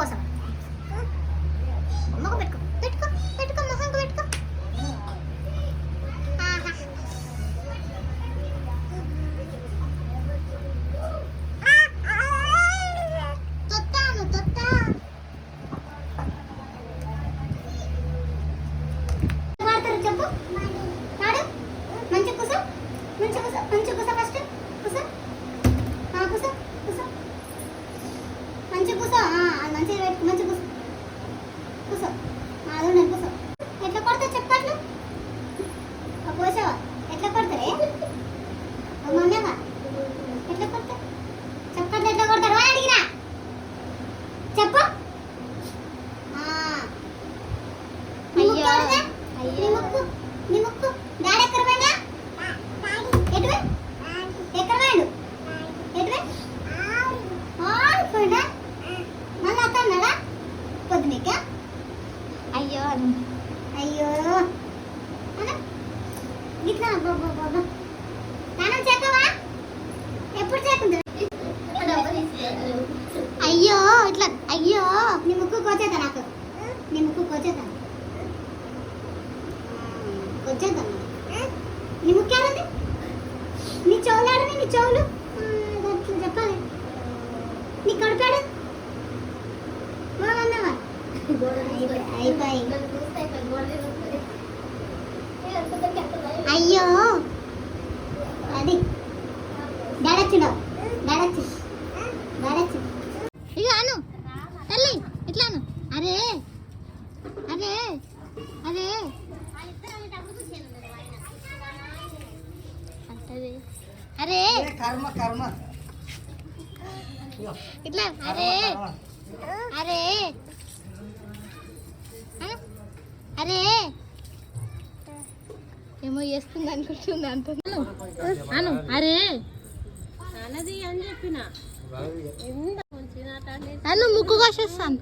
కోసం. అమ్మకు పెట్టుకో. పెట్టుకో పెట్టుకో మొహంకు పెట్టుకో. తొత్తాను తొత్తా. చెప్పు? నాడు మంచి కూసో మంచి కూసో మంచి కూసో ఫస్ట్ కూసో ఆ, కూసో కూసో ఆ, అది మంచిగా పెట్టు మంచి కూసో. కూసో. ఆ, అది ఉన్నది కూసో. ఎట్లా కొడతావు చెప్పట్లు? పోసావా? ఎట్లా కొడతారే? మమ్మల్నివా ఎట్లా కొడతారు చెప్పట్లు ఎట్లా కొడతారు? అడిగినా? చెప్పు. అయ్యో. అయ్యో. నీ ముక్కు. అబ్బో. స్నానం చేద్దామా ఎప్పుడు చేస్తుంది? అయ్యో ఇట్లా అయ్యో. నీ ముక్కు కోచేద్దా నాకు. నీ ముక్కు కోచేద్దా కోచేద్దాం నీ ముక్కు ఏడుంది నీ చెవులు ఏడుంది నీ చెవులు? చెప్పాలి. నీ కడుపు అయ్యో. అది. డాడొచ్చినావు డాడొచ్చి డాడొచ్చి ఇక అను. తల్లి ఇట్లా అను. అరే. అరే. అరే. అరే. కర్మ కర్మ. ఇట్లా అరే. అరే? అరే! ఏమో చేస్తుంది అనుకుంటుంది అంత అను అరే! అన్నది అని చెప్పిన. అను ముక్కు కోసేస్తాను.